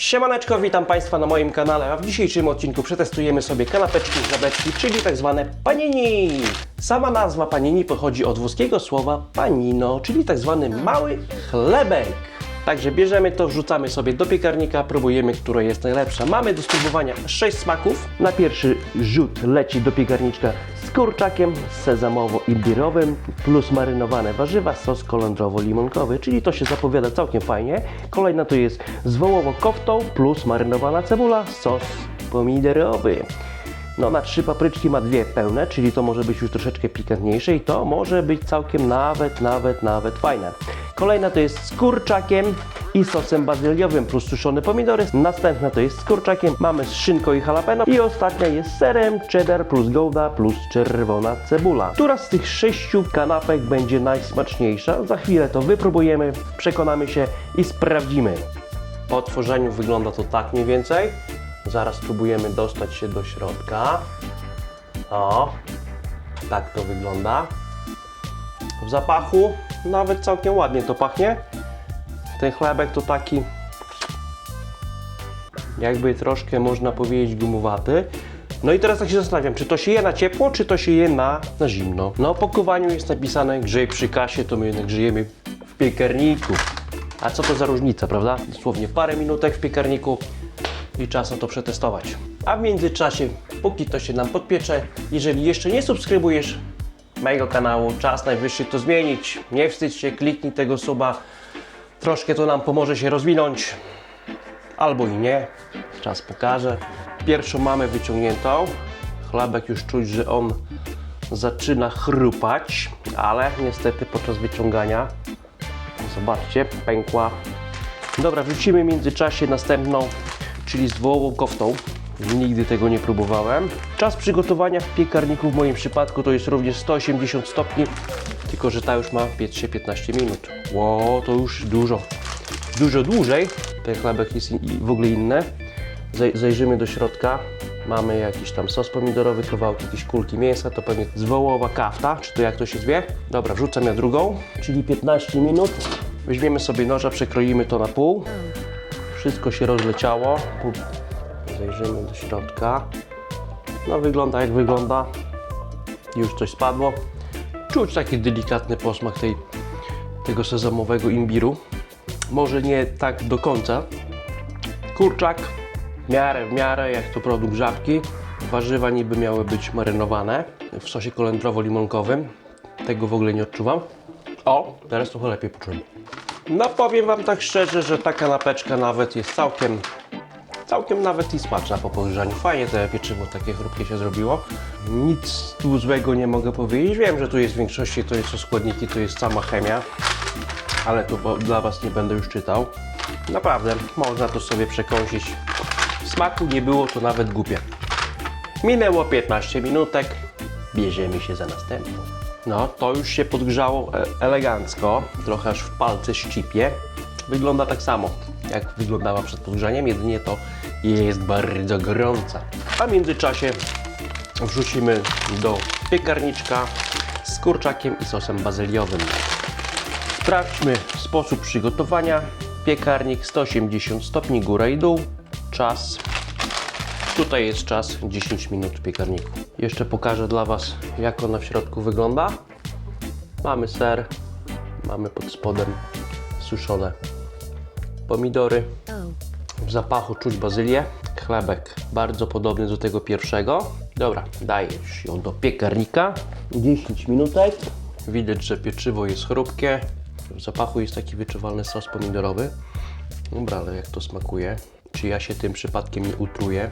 Siemaneczko, witam Państwa na moim kanale, a w dzisiejszym odcinku przetestujemy sobie kanapeczki z żabeczki, czyli tak zwane panini. Sama nazwa panini pochodzi od włoskiego słowa panino, czyli tak zwany mały chlebek. Także bierzemy to, wrzucamy sobie do piekarnika, próbujemy, która jest najlepsza. Mamy do spróbowania 6 smaków. Na pierwszy rzut leci do piekarniczka z kurczakiem sezamowo-imbirowym plus marynowane warzywa, sos kolendrowo-limonkowy, czyli to się zapowiada całkiem fajnie. Kolejna to jest z wołowo-koftą plus marynowana cebula, sos pomidorowy. No na trzy papryczki ma dwie pełne, czyli to może być już troszeczkę pikantniejsze i to może być całkiem nawet, nawet, nawet fajne. Kolejna to jest z kurczakiem i sosem bazyliowym plus suszone pomidory. Następna to jest z kurczakiem, mamy z szynką i jalapeno. I ostatnia jest serem, cheddar plus gouda plus czerwona cebula. Która z tych sześciu kanapek będzie najsmaczniejsza? Za chwilę to wypróbujemy, przekonamy się i sprawdzimy. Po otworzeniu wygląda to tak mniej więcej. Zaraz spróbujemy dostać się do środka. O, tak to wygląda. W zapachu nawet całkiem ładnie to pachnie. Ten chlebek to taki jakby troszkę można powiedzieć gumowaty. No i teraz tak się zastanawiam, czy to się je na ciepło, czy to się je na, na zimno. No po kupowaniu jest napisane grzej przy kasie, to my jednak grzejemy w piekarniku. A co to za różnica, prawda? Dosłownie parę minutek w piekarniku i czas na to przetestować. A w międzyczasie, póki to się nam podpiecze, jeżeli jeszcze nie subskrybujesz mojego kanału, czas najwyższy to zmienić. Nie wstydź się, kliknij tego suba. Troszkę to nam pomoże się rozwinąć. Albo i nie. Czas pokaże. Pierwszą mamy wyciągniętą. Chlebek już czuć, że on zaczyna chrupać, ale niestety podczas wyciągania, zobaczcie, pękła. Dobra, wrzucimy w międzyczasie następną, czyli z wołową koftą. Nigdy tego nie próbowałem. Czas przygotowania w piekarniku w moim przypadku to jest również 180 stopni, tylko że ta już ma piec się 15 minut. Ło, to już dużo, dużo dłużej. Ten chlebek jest w ogóle inny. Zaj- Zajrzymy do środka. Mamy jakiś tam sos pomidorowy, kawałki, jakieś kulki mięsa, to pewnie z wołowa kafta, czy to jak to się zwie. Dobra, wrzucam ja drugą, czyli 15 minut. Weźmiemy sobie noża, przekroimy to na pół. Wszystko się rozleciało. Zajrzymy do środka. No wygląda jak wygląda. Już coś spadło. Czuć taki delikatny posmak tej, tego sezamowego imbiru. Może nie tak do końca. Kurczak w miarę, w miarę jak to produkt żabki. Warzywa niby miały być marynowane w sosie kolendrowo-limonkowym. Tego w ogóle nie odczuwam. O, teraz trochę lepiej poczułem. No powiem Wam tak szczerze, że ta kanapeczka nawet jest całkiem całkiem nawet i smaczna po podgrzaniu. Fajnie te pieczywo takie chrupkie się zrobiło. Nic tu złego nie mogę powiedzieć. Wiem, że tu jest w większości to to składniki, to jest sama chemia, ale tu dla Was nie będę już czytał. Naprawdę, można to sobie przekąsić. Smaku nie było, to nawet głupie. Minęło 15 minutek, bierzemy się za następną. No, to już się podgrzało e- elegancko, trochę aż w palce ścipie. Wygląda tak samo, jak wyglądała przed podgrzaniem, jedynie to jest bardzo gorąca. A w międzyczasie wrzucimy do piekarniczka z kurczakiem i sosem bazyliowym. Sprawdźmy sposób przygotowania. Piekarnik 180 stopni góra i dół. Czas Tutaj jest czas 10 minut w piekarniku. Jeszcze pokażę dla Was, jak ona w środku wygląda. Mamy ser, mamy pod spodem suszone pomidory. W zapachu czuć bazylię. Chlebek bardzo podobny do tego pierwszego. Dobra, dajesz ją do piekarnika. 10 minutek. Widać, że pieczywo jest chrupkie. W zapachu jest taki wyczuwalny sos pomidorowy. Dobra, ale jak to smakuje? Czy ja się tym przypadkiem nie utruję?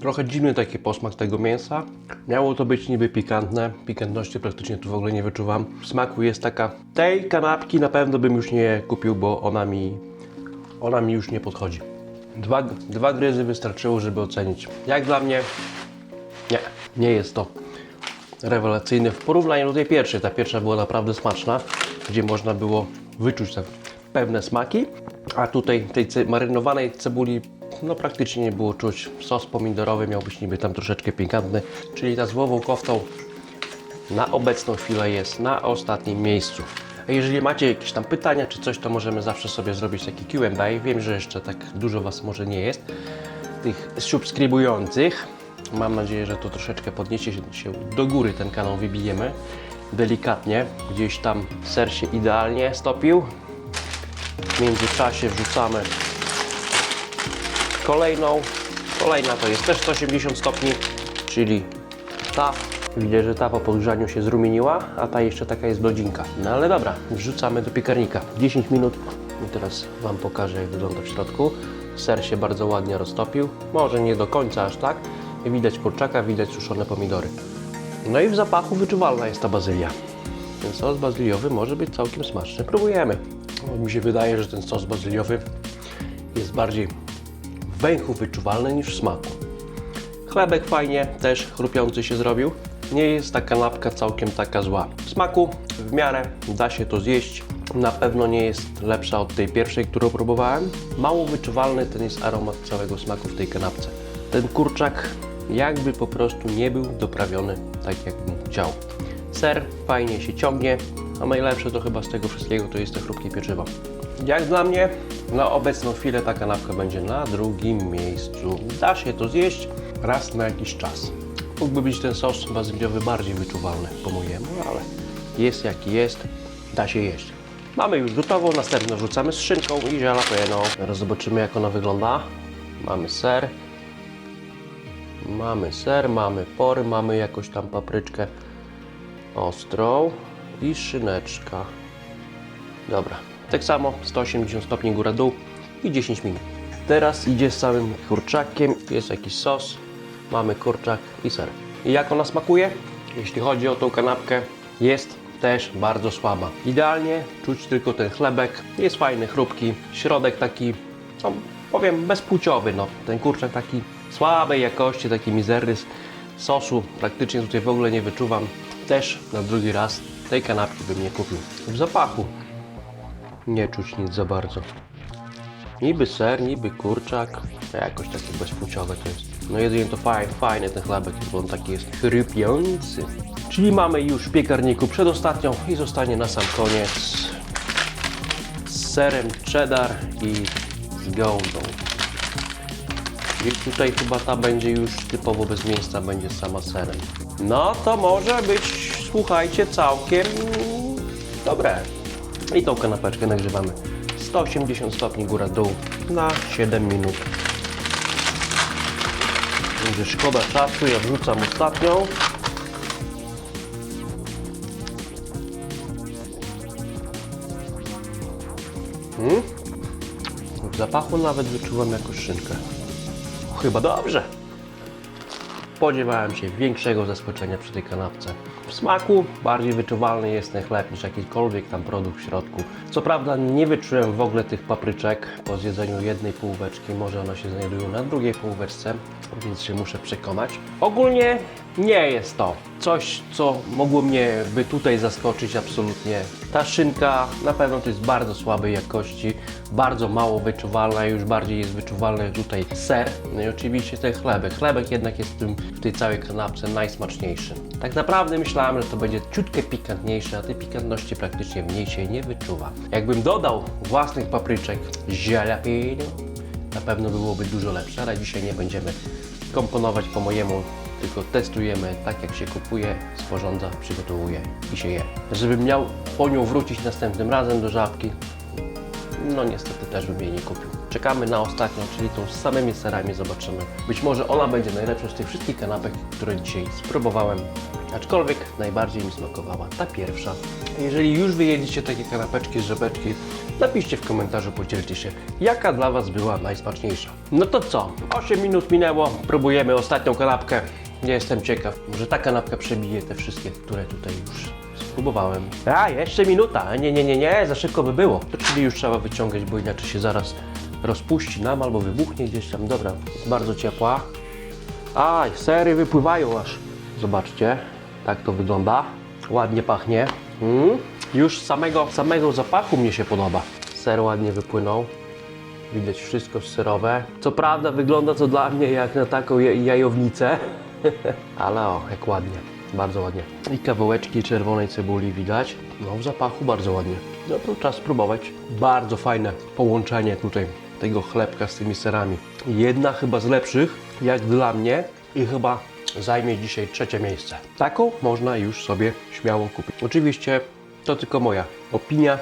Trochę dziwny taki posmak tego mięsa. Miało to być niby pikantne. Pikantności praktycznie tu w ogóle nie wyczuwam. W smaku jest taka. Tej kanapki na pewno bym już nie kupił, bo ona mi, ona mi już nie podchodzi. Dwa, dwa gryzy wystarczyło, żeby ocenić. Jak dla mnie, nie, nie jest to rewelacyjny w porównaniu do tej pierwszej. Ta pierwsza była naprawdę smaczna, gdzie można było wyczuć te pewne smaki, a tutaj tej marynowanej cebuli no praktycznie nie było czuć. Sos pomidorowy miał być niby tam troszeczkę pikantny, czyli ta z wołową koftą na obecną chwilę jest na ostatnim miejscu. Jeżeli macie jakieś tam pytania czy coś, to możemy zawsze sobie zrobić taki Q&A. Wiem, że jeszcze tak dużo Was może nie jest, tych subskrybujących. Mam nadzieję, że to troszeczkę podniesie się do góry, ten kanał wybijemy delikatnie. Gdzieś tam ser się idealnie stopił. W międzyczasie wrzucamy kolejną. Kolejna to jest też 180 stopni, czyli ta. Widzę, że ta po podgrzaniu się zrumieniła, a ta jeszcze taka jest blodzinka. No ale dobra, wrzucamy do piekarnika. 10 minut i teraz Wam pokażę jak wygląda w środku. Ser się bardzo ładnie roztopił, może nie do końca aż tak. Widać kurczaka, widać suszone pomidory. No i w zapachu wyczuwalna jest ta bazylia. Ten sos bazyliowy może być całkiem smaczny. Próbujemy. Mi się wydaje, że ten sos bazyliowy jest bardziej w węchu wyczuwalny niż w smaku. Chlebek fajnie, też chrupiący się zrobił. Nie jest ta kanapka całkiem taka zła. W smaku w miarę da się to zjeść. Na pewno nie jest lepsza od tej pierwszej, którą próbowałem. Mało wyczuwalny ten jest aromat całego smaku w tej kanapce. Ten kurczak jakby po prostu nie był doprawiony tak jakbym chciał. Ser fajnie się ciągnie, a najlepsze to chyba z tego wszystkiego to jest te chrupkie pieczywo. Jak dla mnie, na obecną chwilę ta kanapka będzie na drugim miejscu. Da się to zjeść raz na jakiś czas. Mógłby być ten sos bazyliowy bardziej wyczuwalny po mojemu, ale jest jaki jest, da się jeść. Mamy już gotową, następno rzucamy z szynką i jalapeno. Teraz zobaczymy jak ona wygląda. Mamy ser, mamy ser, mamy pory, mamy jakąś tam papryczkę ostrą i szyneczka. Dobra, tak samo 180 stopni góra-dół i 10 minut. Teraz idzie z całym kurczakiem, jest jakiś sos, mamy kurczak i ser. I jak ona smakuje? Jeśli chodzi o tą kanapkę, jest też bardzo słaba. Idealnie czuć tylko ten chlebek, jest fajny, chrupki, środek taki, no, powiem, bezpłciowy, no. Ten kurczak taki słabej jakości, taki mizerny, sosu praktycznie tutaj w ogóle nie wyczuwam. Też na drugi raz tej kanapki bym nie kupił. W zapachu nie czuć nic za bardzo. Niby ser, niby kurczak, a jakoś takie bezpłciowe to jest. No jedynie to fajny, fajny ten chlebek, bo on taki jest chrypiący. Czyli mamy już w piekarniku przedostatnią i zostanie na sam koniec z serem cheddar i z gałdą. I tutaj chyba ta będzie już typowo bez mięsa, będzie sama serem. No to może być, słuchajcie, całkiem dobre. I tą kanapeczkę nagrzewamy 180 stopni góra-dół na 7 minut. Będzie szkoda czasu, ja wrzucam ostatnią. Hmm? W zapachu nawet wyczuwam jakąś szynkę. Chyba dobrze. Spodziewałem się większego zaskoczenia przy tej kanapce. W smaku bardziej wyczuwalny jest ten chleb niż jakikolwiek tam produkt w środku. Co prawda nie wyczułem w ogóle tych papryczek po zjedzeniu jednej półeczki. Może one się znajdują na drugiej półeczce, więc się muszę przekonać. Ogólnie nie jest to coś, co mogło mnie by tutaj zaskoczyć absolutnie. Ta szynka na pewno to jest bardzo słabej jakości, bardzo mało wyczuwalna, już bardziej jest wyczuwalny tutaj ser. No i oczywiście ten chlebek. Chlebek jednak jest w, tym, w tej całej kanapce najsmaczniejszy. Tak naprawdę myślałem, że to będzie ciutkę pikantniejsze, a tej pikantności praktycznie w niej się nie wyczuwa. Jakbym dodał własnych papryczek jalapeno, na pewno byłoby dużo lepsze, ale dzisiaj nie będziemy komponować po mojemu, tylko testujemy tak jak się kupuje, sporządza, przygotowuje i się je. Żebym miał po nią wrócić następnym razem do żabki, no niestety też bym jej nie kupił. Czekamy na ostatnią, czyli tą z samymi serami zobaczymy. Być może ona będzie najlepsza z tych wszystkich kanapek, które dzisiaj spróbowałem. Aczkolwiek najbardziej mi smakowała ta pierwsza. Jeżeli już wyjedliście takie kanapeczki z żabeczki, napiszcie w komentarzu, podzielcie się, jaka dla Was była najsmaczniejsza. No to co? 8 minut minęło, próbujemy ostatnią kanapkę. Ja jestem ciekaw, może ta kanapka przebije te wszystkie, które tutaj już spróbowałem. A, jeszcze minuta. Nie, nie, nie, nie, za szybko by było. To czyli już trzeba wyciągać, bo inaczej się zaraz rozpuści nam albo wybuchnie gdzieś tam. Dobra, jest bardzo ciepła. A, sery wypływają aż. Zobaczcie, tak to wygląda. Ładnie pachnie. Mm. Już samego, samego zapachu mnie się podoba. Ser ładnie wypłynął. Widać wszystko serowe. Co prawda wygląda to dla mnie jak na taką ja- jajownicę. Ale o, jak ładnie. Bardzo ładnie. I kawałeczki czerwonej cebuli widać. No w zapachu bardzo ładnie. No to czas spróbować. Bardzo fajne połączenie tutaj tego chlebka z tymi serami. Jedna chyba z lepszych, jak dla mnie i chyba zajmie dzisiaj trzecie miejsce. Taką można już sobie śmiało kupić. Oczywiście to tylko moja opinia.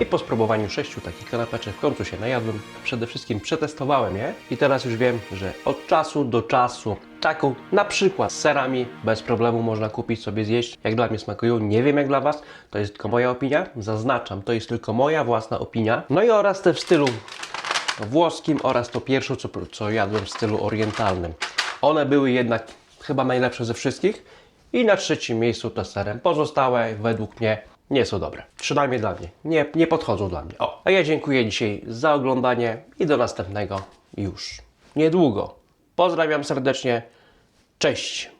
I po spróbowaniu sześciu takich kanapeczek w końcu się najadłem. Przede wszystkim przetestowałem je i teraz już wiem, że od czasu do czasu taką na przykład z serami bez problemu można kupić sobie zjeść. Jak dla mnie smakują, nie wiem jak dla Was, to jest tylko moja opinia. Zaznaczam, to jest tylko moja własna opinia. No i oraz te w stylu włoskim oraz to pierwsze, co, co jadłem w stylu orientalnym. One były jednak chyba najlepsze ze wszystkich i na trzecim miejscu te serem. Pozostałe według mnie nie są dobre. Przynajmniej dla mnie. Nie, nie podchodzą dla mnie. O, a ja dziękuję dzisiaj za oglądanie i do następnego już niedługo. Pozdrawiam serdecznie. Cześć!